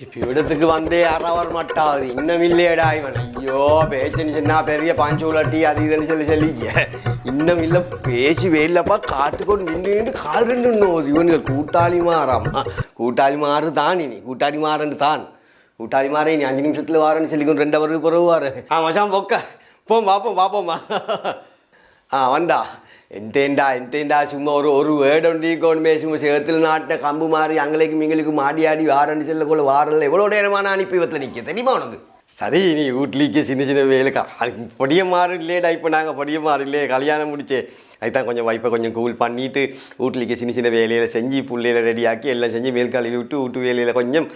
இப்ப இவிடத்துக்கு வந்தே வர மாட்டாது இன்னும் இல்லையடா இவன் ஐயோ பேச்சுன்னு சொன்னா பெரிய பாஞ்சு உலட்டி அது இதுன்னு சொல்லி சொல்லிக்க இன்னும் இல்லை பேச்சு வெயிலப்பா காத்துக்கொண்டு நின்று நின்று கால் ரெண்டு நோது இவனுக்கு கூட்டாளி மாறாமா கூட்டாளி மாறு தான் இனி கூட்டாளி மாறன்னு தான் கூட்டாளி மாற இனி அஞ்சு நிமிஷத்தில் வாரன்னு சொல்லிக்கொண்டு ரெண்டு அவருக்கு பிறகு வாரு ஆ மச்சான் பொக்க போம் பார்ப்போம் பார்ப்போம்மா ஆ வந்தா எந்தேண்டா எந்தேண்டா சும்மா ஒரு ஒரு வேடம் நீக்கோணுமே சும்மா சேத்துல நாட்டின கம்பு மாறி அங்கலைக்கு மிங்களுக்கு மாடி ஆடி வாரன்னு செல்லக்குள்ள வாரல எவ்வளோ நேரமான அனுப்பி வத்துல நிற்க தெரியுமா உனக்கு சரி நீ வீட்லேயே சின்ன சின்ன வேலைக்கா. அதுக்கு பொடிய இப்போ நாங்கள் பொடிய மாறு கல்யாணம் முடிச்சே. அதுதான் கொஞ்சம் வைப்பை கொஞ்சம் கூல் பண்ணிவிட்டு வீட்லிக்கு சின்ன சின்ன வேலையில் செஞ்சு புள்ளையில ரெடியாக்கி எல்லாம் செஞ்சு மேல் கழுவி விட்டு வீட்டு வேலையில் கொஞ்சம்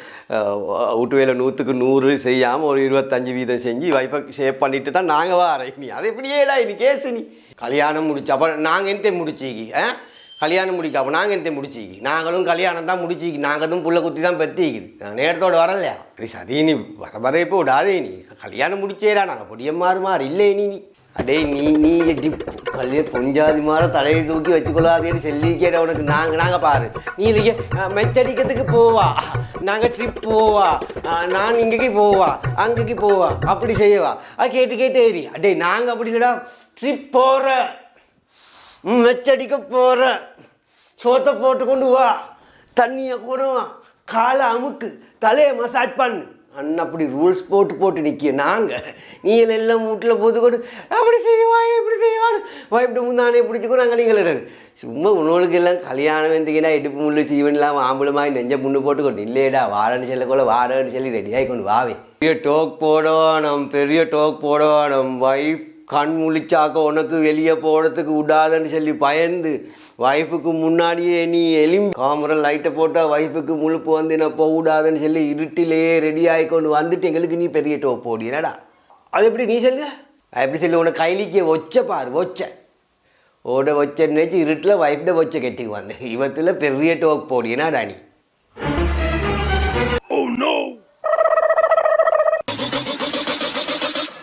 வீட்டு வேலை நூற்றுக்கு நூறு செய்யாமல் ஒரு இருபத்தஞ்சு வீதம் செஞ்சு வைப்பை ஷேப் பண்ணிட்டு தான் நாங்கள் வாரேன். நீ அது எப்படியேடா இது கேசு நீ கல்யாணம் முடிச்சு அப்புறம் நாங்கள் எந்த முடிச்சிக்கி ஆ? கல்யாணம் முடிக்காம நாங்கள் இந்த முடிச்சிக்கி நாங்களும் கல்யாணம் தான் முடிச்சிக்கி நாங்கள் தான் புள்ள குத்தி தான் பெத்திக்குது நான் நேரத்தோட வரலையா? சரி சதி நீ வர வர இப்போ விடாதே நீ கல்யாணம் முடிச்சேடா நாங்கள் பொடியம் மாறு மாறு இல்லை நீ அடே நீ நீ எட்டி கல்யாணம் பொஞ்சாதி மாற தலையை தூக்கி வச்சுக்கொள்ளாதேன்னு சொல்லிக்கேடா உனக்கு. நாங்கள் நாங்கள் பாரு. நீ இல்லையே மெச்சடிக்கிறதுக்கு போவா. நாங்கள் ட்ரிப் போவா. நான் இங்கேக்கு போவா. அங்கேக்கு போவா. அப்படி செய்யவா. கேட்டு கேட்டு ஏறி. அடே நாங்கள் அப்படி இல்லைடா ட்ரிப் போகிற மெச்சடிக்க போகிற சோத்தை போட்டு கொண்டு வா. தண்ணியை கொண்டு காலை அமுக்கு. தலையை மசாஜ் பண்ணு. அண்ணன் அப்படி ரூல்ஸ் போட்டு போட்டு நிற்க நாங்கள் நீ எல்லாம் வீட்டில் போது கொண்டு அப்படி செய்வா இப்படி செய்வான்னு. வாய்ப்பிட்டு முந்தானே பிடிச்சிக்கோ நாங்கள் நீங்கள் சும்மா உணவுக்கு எல்லாம் கல்யாணம் வந்தீங்கன்னா இடுப்பு முள்ளு சீவன்லாம் ஆம்பளமாய் நெஞ்ச முன்னு போட்டு கொண்டு. இல்லையடா வாரன்னு சொல்லக்கோல வாரன்னு சொல்லி ரெடியாகி கொண்டு வாவே பெரிய டோக் போடணும் பெரிய டோக் போடணும். வைஃப் கண் முழிச்சாக்க உனக்கு வெளியே போகிறதுக்கு விடாதன்னு சொல்லி பயந்து ஒய்ஃபுக்கு முன்னாடியே நீ எலிம் காமரா லைட்டை போட்டால் ஒய்ஃபுக்கு முழுப்பு வந்து நான் போக விடாதுன்னு சொல்லி இருட்டிலேயே ரெடி ஆகி கொண்டு வந்துட்டு எங்களுக்கு நீ பெரிய டோப் போடி. அது எப்படி நீ சொல்லுங்க எப்படி சொல்லு? உனக்கு கைலிக்கு ஒச்ச பாரு ஒச்ச. ஓட வச்ச நினச்சி இருட்டில் ஒய்ஃப்ட வச்ச கெட்டிக்கு வந்தேன். இவத்தில் பெரிய டோக் போடி.